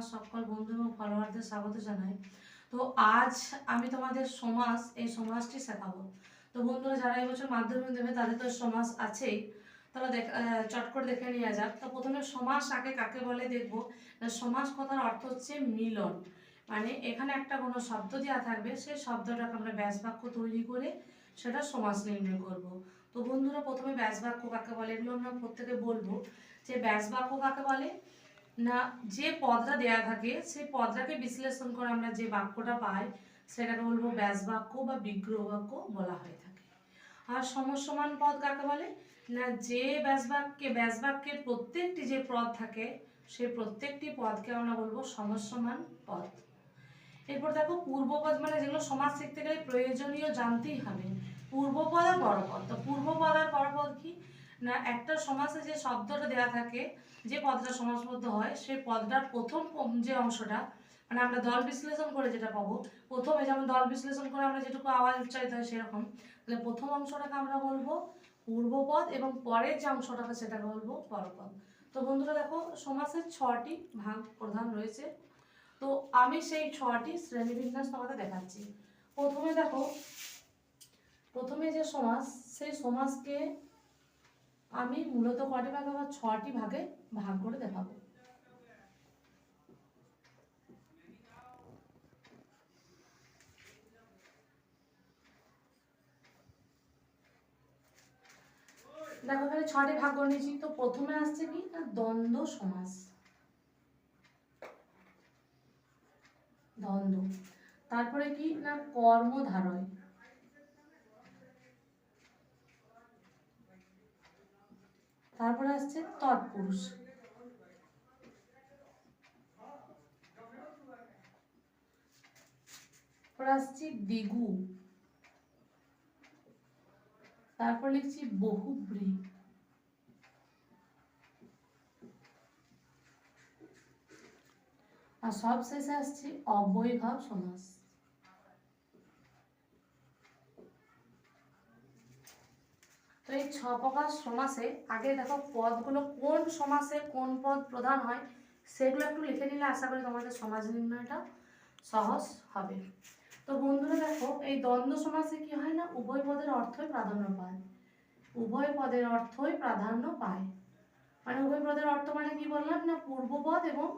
আমার সকল বন্ধু এবং ফলোয়ারদের স্বাগত জানাই। তো আজ আমি তোমাদের সমাস, এই সমাসটি শেখাবো। তো বন্ধুরা, যারা এবছর মাধ্যমিক দেবে, তাদের তো সমাজ আছেই। তারা দেখ চট করে দেখে নেওয়া যাক। তো প্রথমে সমাস আগে কাকে বলে দেখব? না সমাস কথার অর্থ হচ্ছে মিলন। মানে এখানে একটা কোনো শব্দ দেওয়া থাকবে, সেই শব্দটাকে আমরা ব্যাস বাক্য তৈরি করে সেটা সমাস নির্ণয় করব। তো বন্ধুরা, প্রথমে ব্যাস বাক্য কাকে বলে এগুলো আমরা প্রত্যেকে বলব। যে ব্যাস বাক্য কাকে বলে? না, যে পদটা দেয়া থাকে, সেই পদটাকে বিশ্লেষণ করে আমরা যে বাক্যটা পাই, সেটাকে বলব ব্যাস বাক্য বা বিগ্রহ বাক্য বলা হয়ে থাকে। আর সমসমান পদ কাকে বলে? না, যে ব্যাস বাক্যে ব্যাস বাক্যের প্রত্যেকটি যে পদ থাকে, সেই প্রত্যেকটি পদকে আমরা বলব সমসমান পদ। এরপর দেখো, পূর্বপদ মানে যেগুলো সমাজ শিখতে গেলে প্রয়োজনীয় জানতেই হবে। পূর্বপদ আর পরপদ। তো পূর্বপদ আর পরপদ কি? না, একটা সমাসে যে শব্দটা দেওয়া থাকে, যে পদটা সমাসবদ্ধ হয় সেই পদটার প্রথম যে অংশটা মানে আমরা দল বিশ্লেষণ করে যেটা পাবো, প্রথমে যেমন দল বিশ্লেষণ করে আমরা যেটুকু আওয়াজ উচ্চারিত হয় সেরকম, তাহলে প্রথম অংশটাকে আমরা বলব পূর্বপদ এবং পরের যে অংশটাকে সেটাকে বলব পরপদ তো বন্ধুরা দেখো সমাসের ছটি ভাগ প্রধান রয়েছে। তো আমি সেই ছটি শ্রেণীবিন্যাস তোমাদের দেখাচ্ছি। প্রথমে দেখো, প্রথমে যে সমাস, সেই সমাসকে আমি মূলত কটি ভাগে বা ছটি ভাগে ভাগ করে দেখাবো। দেখো, এখানে ছটি ভাগ করে নিয়েছি। তো প্রথমে আসছে কি? না, দ্বন্দ্ব সমাস। দ্বন্দ্ব। তারপরে কি? না, কর্মধারয়। তারপরে আসছে তৎপুরুষ। আসছি দিগু তারপর লিখছি বহুব্রী। আর সব শেষে আসছে অবৈভাব সমাস। তো এই ছ প্রকার সমাসে, আগে দেখো পদগুলো কোন সমাসে কোন পদ প্রধান হয়, সেগুলো একটু লিখে নিলে আশা করি তোমাদের সমাজ নির্ণয়টা সহজ হবে। তো বন্ধুরা দেখো, এই দ্বন্দ্ব সমাসে কি হয় না? উভয় পদের অর্থই প্রাধান্য পায়। উভয় পদের অর্থই প্রাধান্য পায়। মানে উভয় পদের অর্থ মানে কি বললাম না? পূর্বপদ এবং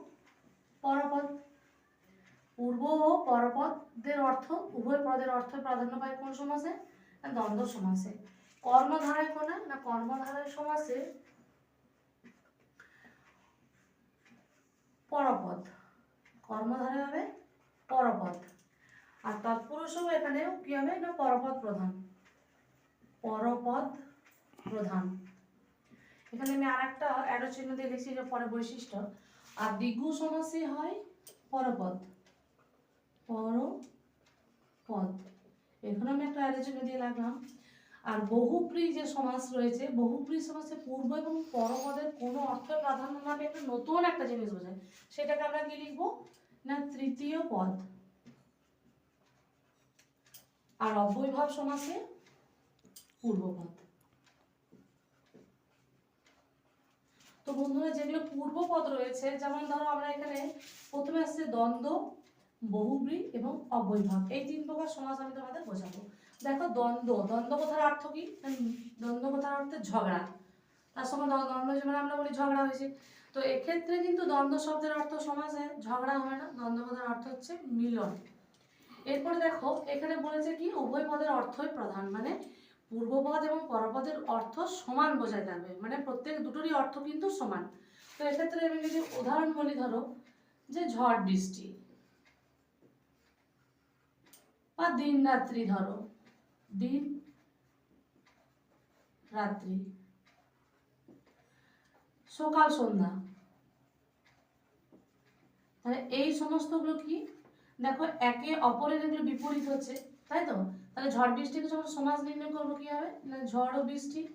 পরপদ। পূর্ব ও পরপদের অর্থ, উভয় পদের অর্থ প্রাধান্য পায় কোন সমাসে? দ্বন্দ্ব সমাসে। কর্মধারায় কোনে না কর্মধারায় সমাসে পরপদ। কর্মধারায় হবে পরপদ। আর তৎপুরুষও এখানেও কি হবে? না পরপদ প্রধান। পরপদ প্রধান। এখানে আমি আর একটা অ্যারো চিহ্ন দিয়ে লিখছি যে পরে বৈশিষ্ট্য। আর দ্বিগু সমাসে হয় পরপদ। পরপদ। এখানে আমি একটা অ্যারো চিহ্ন দিয়ে লাগলাম। আর বহুপ্রী যে সমাস রয়েছে, বহুপ্রী সমাসে পূর্ব এবং পরপদের কোনো অর্থ প্রাধান্য নামে একটা নতুন একটা জিনিস বোঝায়। সেটাকে আমরা কি লিখব? না, তৃতীয় পদ। আর অব্যয়ভাব সমাসে পূর্বপদ তো বন্ধুরা, যেগুলো পূর্বপদ রয়েছে, যেমন ধরো আমরা এখানে প্রথমে আসছে দ্বন্দ্ব বহুব্রী এবং অব্যয়ভাব এই তিন প্রকার সমাস আমি তোমাদের বোঝাবো। দেখো দ্বন্দ্ব দ্বন্দ্ব কথার অর্থ কি? দ্বন্দ্ব কথার অর্থে ঝগড়া। তার দ্ব- দ্বন্দ্ব যেমন আমরা বলি ঝগড়া হয়েছে। তো এক্ষেত্রে কিন্তু দ্বন্দ্ব শব্দের অর্থ সমাসে ঝগড়া হয় না, দ্বন্দ্ব কথার অর্থ হচ্ছে মিলন। এরপরে দেখো, এখানে বলেছে কি, উভয় পদের অর্থই প্রধান মানে পূর্বপদ এবং পরপদের অর্থ সমান বোঝায় থাকবে মানে প্রত্যেক দুটোরই অর্থ কিন্তু সমান। তো এক্ষেত্রে আমি যদি উদাহরণ বলি, ধরো যে ঝড় বৃষ্টি বা দিন রাত্রি ধরো দিন, রাত্রি। সকাল, সন্ধ্যা। তাহলে এই সমস্তগুলো কি? দেখো, একে অপরের এগুলো বিপরীত হচ্ছে, তাই তো? তাহলে ঝড় বৃষ্টিকে যখন সমাজ নির্ণয় করব কি হবে? না, ঝড় ও বৃষ্টি?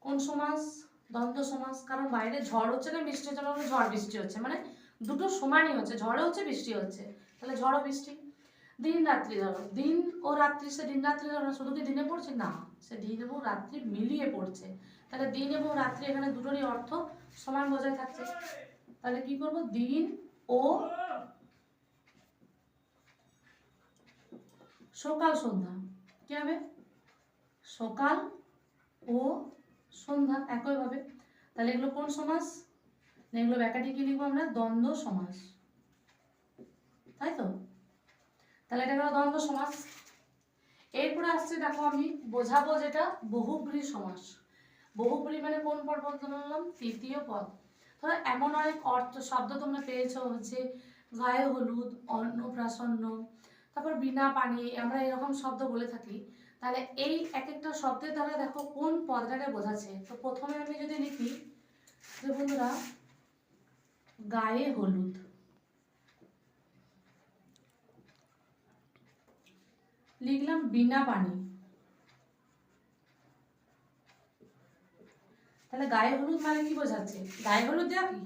কোন সমাজ? দ্বন্দ্ব সমাস কারণ বাইরে ঝড় হচ্ছে না, বৃষ্টি হচ্ছে ঝড়, বৃষ্টি হচ্ছে। মানে দুটো সমানই হচ্ছে ঝড়ও হচ্ছে, বৃষ্টি হচ্ছে। তাহলে ঝড় বৃষ্টি? দিন রাত্রি ধরো, দিন ও রাত্রি সে দিন রাত্রি ধরো শুধু কি দিনে পড়ছে? না, সে দিন এবং রাত্রি মিলিয়ে পড়ছে। তাহলে দিন এবং রাত্রি এখানে দুটোরই অর্থ সমান বজায় থাকছে। তাহলে কি করব? দিন ও সকাল সন্ধ্যা। কি হবে? সকাল ও সন্ধ্যা একইভাবে। তাহলে এগুলো কোন সমাস? এগুলো ব্যাকাটি কি লিখব আমরা দ্বন্দ্ব সমাস। তাই তো? তাহলে এটা গেল দ্বন্দ্ব সমাস। এরপরে আসছে, দেখো আমি বোঝাবো যেটা, বহুব্রী সমাস। বহুব্রী মানে কোন পদ বলতে বললাম? তৃতীয় পদ। ধরো এমন অনেক অর্থ, শব্দ তোমরা পেয়েছ হচ্ছে গায়ে হলুদ অন্নপ্রাসন্ন তারপর বিনা পানি, আমরা এরকম শব্দ বলে থাকি। তাহলে এই এক একটা শব্দের দ্বারা দেখো কোন পদটাকে বোঝাচ্ছে? তো প্রথমে আমি যদি লিখি, যে বন্ধুরা, গায়ে হলুদ। লিখলাম বিনা পানি। তাহলে গায়ে হলুদ মানে কি বোঝাচ্ছে? গায়ে হলুদ দেওয়া কি?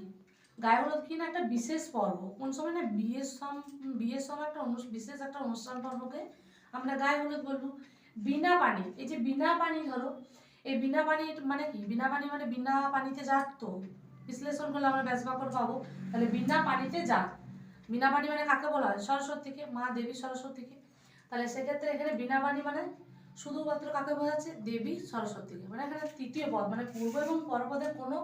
গায়ে হলুদ কি না একটা বিশেষ পর্ব? কোন সময় না বিয়ের সম, বিয়ের সময় একটা বিশেষ একটা অনুষ্ঠান পর্বকে আমরা গায়ে হলুদ বলব। বিনা পানি। এই যে বিনা পানি ধরো, এই বিনা পানি মানে কি? বিনা পানি মানে বিনা পানিতে যাক তো। বিশ্লেষণ করলে আমরা ব্যাস বাক্য পাবো। তাহলে বিনা পানিতে যাক। বিনা পানি মানে কাকে বলা হয়? সরস্বতীকে, মা দেবী সরস্বতীকে। তাহলে সেক্ষেত্রে এখানে বিনা বাণী মানে শুধুমাত্র কাকে বোঝাচ্ছে? দেবী সরস্বতীকে। মানে এখানে তৃতীয় পদ মানে পূর্ব এবং পরপদের কোনো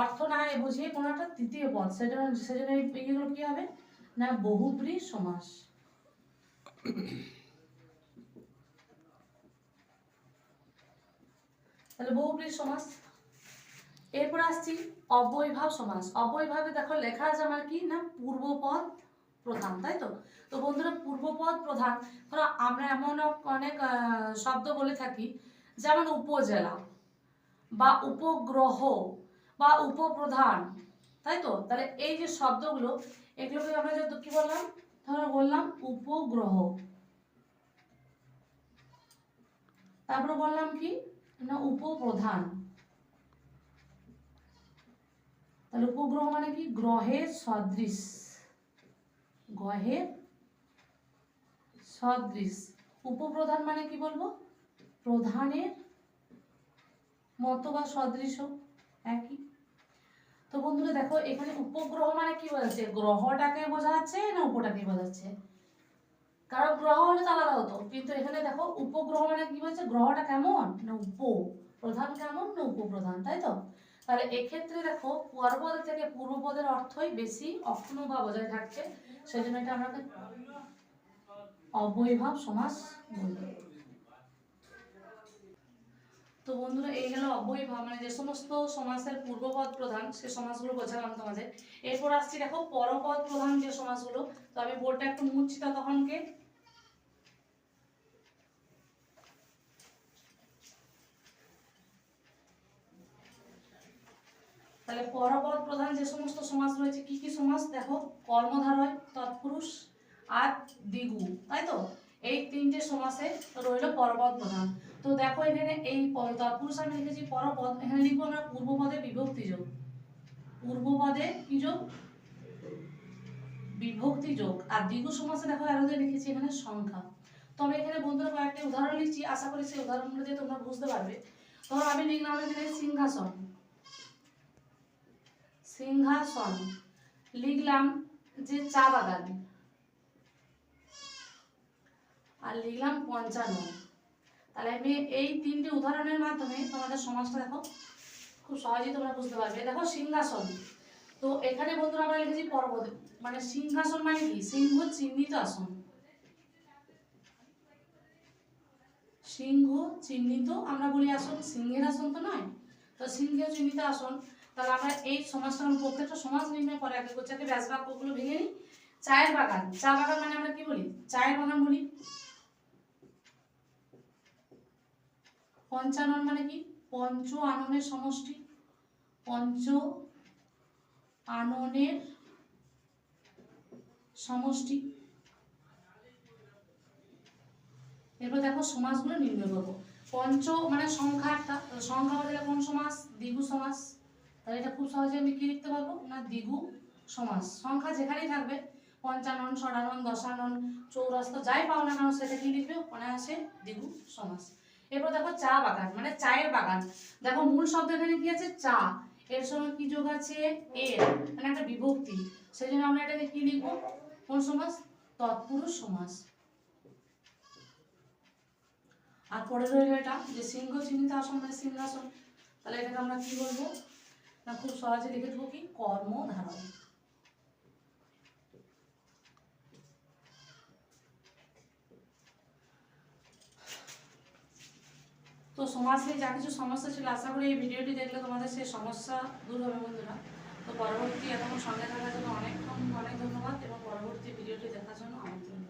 অর্থ না বুঝিয়ে কোনো একটা তৃতীয় পদ। সেজন্য এই এইগুলো কি হবে? না, বহুব্রী সমাস। তাহলে বহুব্রী সমাস। এরপর আসছি অবৈভাব সমাস। অবৈভাবে দেখো লেখা আছে আমার কি? না, পূর্ব পূর্বপদ প্রধান, তাই তো? তো বন্ধুরা, পূর্বপদ প্রধান, ধরো আমরা এমন অনেক শব্দ বলে থাকি, যেমন উপজেলা বা উপগ্রহ বা উপপ্রধান, তাই তো? তাহলে এই যে শব্দগুলো, এগুলোকে আমরা যে কি বললাম? ধরো বললাম উপগ্রহ। তারপরে বললাম কি? না, উপপ্রধান। তাহলে উপগ্রহ মানে কি? গ্রহের সদৃশ। গ্রহের সদৃশ। উপপ্রধান মানে কি বলব? প্রধানের মতো বা সদৃশ, একই। তো বন্ধুরা দেখো, এখানে উপগ্রহ মানে কি বোঝাচ্ছে? গ্রহটাকে বোঝাচ্ছে না উপটাকে বোঝাচ্ছে? কারণ গ্রহ হলে তো আলাদা হতো। কিন্তু এখানে দেখো, উপগ্রহ মানে কি বলছে গ্রহটা কেমন? না উপ। প্রধান কেমন? না উপপ্রধান, তাই তো? তাহলে এক্ষেত্রে দেখো পরপদ থেকে পূর্বপদের অর্থই বেশি, অক্ষুণ্ণ বা বজায় থাকছে। সেই জন্য এটা আমরা অবৈভাব সমাস বলব তো বন্ধুরা, এই গেল অবৈভাব মানে যে সমস্ত সমাসের পূর্বপদ প্রধান, সে সমাসগুলো বোঝালাম তোমাদের। এরপর আসছি দেখো পরপদ প্রধান যে সমাসগুলো, তো আমি বোর্ডটা একটু মুছছি ততক্ষণকে। তাহলে পরপদ প্রধান যে সমস্ত সমাজ রয়েছে, কি কি সমাজ? দেখো, কর্মধারয়, তৎপুরুষ আর দ্বিগু, তাই তো? এই তিনটে সমাসে রইল পরপদ প্রধান। তো দেখো এখানে এই তৎপুরুষ আমি লিখেছি, পরপদ, এখানে লিখব আমরা পূর্বপদে বিভক্তি যোগ। পূর্বপদে কি যোগ? বিভক্তি যোগ। আর দ্বিগু সমাসে দেখো আরোতে লিখেছি এখানে সংখ্যা। তো আমি এখানে বন্ধুরা কয়েকটি উদাহরণ লিখছি, আশা করি সেই উদাহরণগুলো দিয়ে তোমরা বুঝতে পারবে। ধরো আমি লিখলাম এখানে সিংহাসন। সিংহাসন, লিখলাম যে চা বাগান। আর লিখলাম পঞ্চান্ন। তাহলে আমি এই তিনটে উদাহরণের মাধ্যমে তোমাদের সমাজটা দেখো, খুব সহজেই তোমরা বুঝতে পারবে। দেখো সিংহাসন। তো এখানে বন্ধুরা আমরা লিখেছি পর্বত। মানে সিংহাসন মানে কি? সিংহ চিহ্নিত আসন। সিংহ চিহ্নিত, আমরা বলি আসন সিংহের আসন তো নয়, তো সিংহের চিহ্নিত আসন। তাহলে আমরা এই সমাজটা প্রত্যেকটা সমাজ নির্ণয় করে আগে আগে ব্যাস বাক্যগুলো ভেঙে নিই। চায়ের বাগান, চা বাগান মানে আমরা কি বলি? চায়ের বাগান বলি। পঞ্চানন মানে কি? পঞ্চ আননের সমষ্টি। পঞ্চ আননের সমষ্টি। এরপর দেখো সমাজগুলো নির্ণয় করব। পঞ্চ মানে সংখ্যা সংখ্যা বদলে কোন সমাস দ্বিগু সমাস তাহলে এটা খুব সহজে আমি কি লিখতে পারব? না দ্বিগু সমাস। সংখ্যা যেখানেই থাকবে, পঞ্চানন, ষড়ানন, দশানন, চৌরাস্ত, যাই পাও না কেন সেটা কি লিখবে? ওখানে অনায়াসে দ্বিগু সমাস। এরপর দেখো চা বাগান মানে চায়ের বাগান। দেখো মূল শব্দ এখানে কি আছে? চা। এর সঙ্গে কি যোগ আছে? এর মানে একটা বিভক্তি। সেই জন্য আমরা এটাকে কি লিখব? কোন সমাস? তৎপুরুষ সমাস। আর পরে রইল এটা, যে সিংহ চিহ্নিত আসন মানে সিংহাসন। তাহলে এটাকে আমরা কি বলব? না, খুব সহজে লিখে দেবো কি? কর্মধারয় তো সমাজ নিয়ে যা কিছু সমস্যা ছিল, আশা করি এই ভিডিওটি দেখলে তোমাদের সেই সমস্যা দূর হবে বন্ধুরা। তো পরবর্তী এতক্ষণ সঙ্গে থাকার জন্য অনেকক্ষণ অনেক ধন্যবাদ এবং পরবর্তী ভিডিওটি দেখার জন্য আমন্ত্রণ।